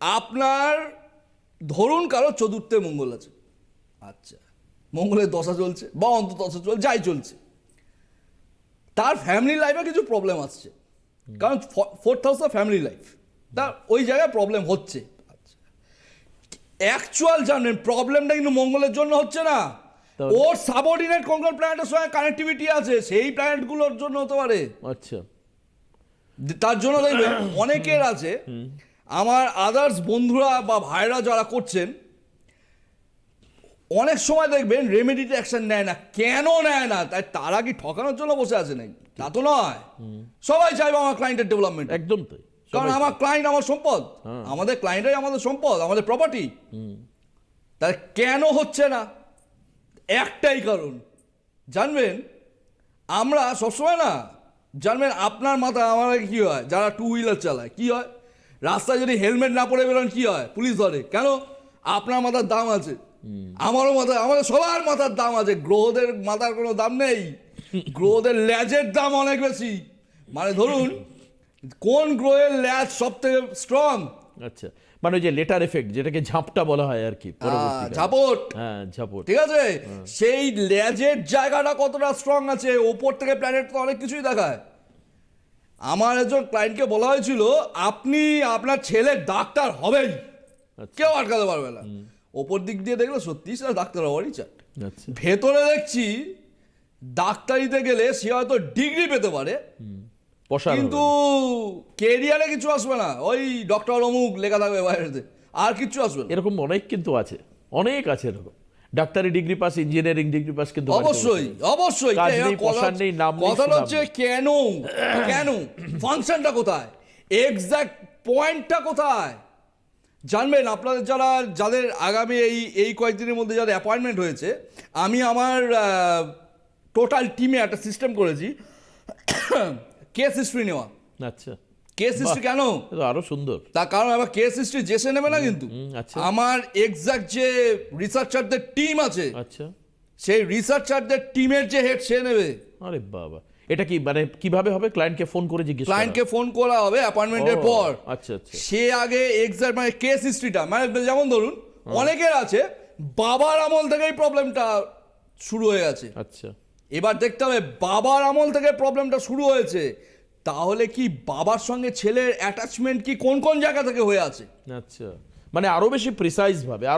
আপনার ধরুন কারও চতুর্থে মঙ্গল আছে। আচ্ছা মঙ্গলের দশা চলছে বা অন্তত দশা চলছে যাই চলছে। তার ফ্যামিলি লাইফে কিছু প্রবলেম আসছে। কারণ fourth house of family life তার ওই জায়গায় প্রবলেম হচ্ছে। আচ্ছা অ্যাকচুয়াল জানেন প্রবলেমটা কিন্তু মঙ্গলের জন্য হচ্ছে না। ওর সাবঅর্ডিনেট কঙ্কন প্ল্যানেটের সঙ্গে কানেক্টিভিটি আছে সেই প্ল্যানেটগুলোর জন্য হতে পারে। আচ্ছা। তার জন্য দেখবেন অনেকের আছে আমার আদার্স বন্ধুরা বা ভাইরা যারা করছেন অনেক সময় দেখবেন রেমেডিতে অ্যাকশন নেয় না। কেন নেয় না? তাই তারা কি ঠকানোর জন্য বসে আছে নাকি? তা তো নয়। সবাই চাইবে আমার ক্লায়েন্টের ডেভেলপমেন্ট একদম তাই। কারণ আমার ক্লায়েন্ট আমার সম্পদ। হ্যাঁ। আমাদের ক্লায়েন্টরাই আমাদের সম্পদ আমাদের প্রপার্টি তাই কেন হচ্ছে না? একটাই কারণ। জানবেন? আমরা সবসময় না জানবেন আপনার মাথা আমার কি হয়? যারা টু হুইলার চালায় কি হয়? রাস্তায় যদি হেলমেট না পরে বেরোন কি হয়? পুলিশ ধরে। কেন? আপনার মাথার দাম আছে। আমারও মাথা আমাদের সবার মাথার দাম আছে। গ্রহদের মাথার কোনো দাম নেই। গ্রহদের ল্যাজের দাম অনেক বেশি। মানে ধরুন কোন গ্রহের ল্যাজ সব থেকে স্ট্রং আচ্ছা। মানে ওই যে লেটার এফেক্ট যেটাকে ঝাপটা বলা হয় আর কি ঝাপট। হ্যাঁ ঝাপট। ঠিক আছে? সেই লেজের জায়গাটা কতটা স্ট্রং আছে? ওপর থেকে প্ল্যানেট তো অনেক কিছুই দেখায়। আমার একজন ক্লায়েন্টকে বলা হয়েছিল আপনি আপনার ছেলে ডাক্তার হবেই। আচ্ছা। কেউ আটকাতে পারবে না। ওপর দিক দিয়ে দেখলে সত্যি সেটা ডাক্তার হওয়ারই চাট আচ্ছা। ভেতরে দেখছি ডাক্তারিতে গেলে সে হয়তো ডিগ্রি পেতে পারে কিন্তু কেরিয়ারে কিছু আসবে না। ওই ডক্টর অমুক লেখা থাকবে বাইরেতে আর কিছু আসবে এরকম অনেক কিন্তু আছে। অনেক আছে এরকম। ডাক্তারি degree pass engineering degree pass কিন্তু অবশ্যই অবশ্যই। কথা- কথাটা হচ্ছে কেন? কেন? ফাংশনটা কোথায়? এক্সাক্ট পয়েন্টটা কোথায়? জানবেন আপনাদের যারা যাদের আগামী এই এই কয়েকদিনের মধ্যে যাদের অ্যাপয়েন্টমেন্ট হয়েছে আমি আমার টোটাল টিমে একটা সিস্টেম করেছি কেস হিস্ট্রি নেওয়া আচ্ছা। কেস হিস্ট্রি কেন? আরও সুন্দর। তার কারণ আবার কেস হিস্ট্রি জেসে নেবে না কিন্তু। আচ্ছা। আমার এক্সাক্ট যে রিসার্চারদের টিম আছে আচ্ছা। সেই রিসার্চারদের টিমের যে হেড সে নেবে। আরে বাবা। এটা কি মানে কীভাবে হবে? ক্লায়েন্টকে ফোন করে জিজ্ঞেস? ক্লায়েন্টকে ফোন করা হবে অ্যাপয়েন্টমেন্টের পর। আচ্ছা আচ্ছা। সে আগে এক্সাক্ট মানে কেস হিস্ট্রিটা মানে যেমন ধরুন অনেকের আছে বাবার আমল থেকেই প্রবলেমটা শুরু হয়ে গেছে। আচ্ছা। এবার দেখতে হবে বাবার আমল থেকে প্রবলেমটা শুরু হয়েছে। তাহলে কি বাবার সঙ্গে ছেলের অ্যাটাচমেন্ট কি কোন কোন জায়গা থেকে হয়ে আছে? আচ্ছা। মানে আরও বেশি প্রিসাইজ ভাবে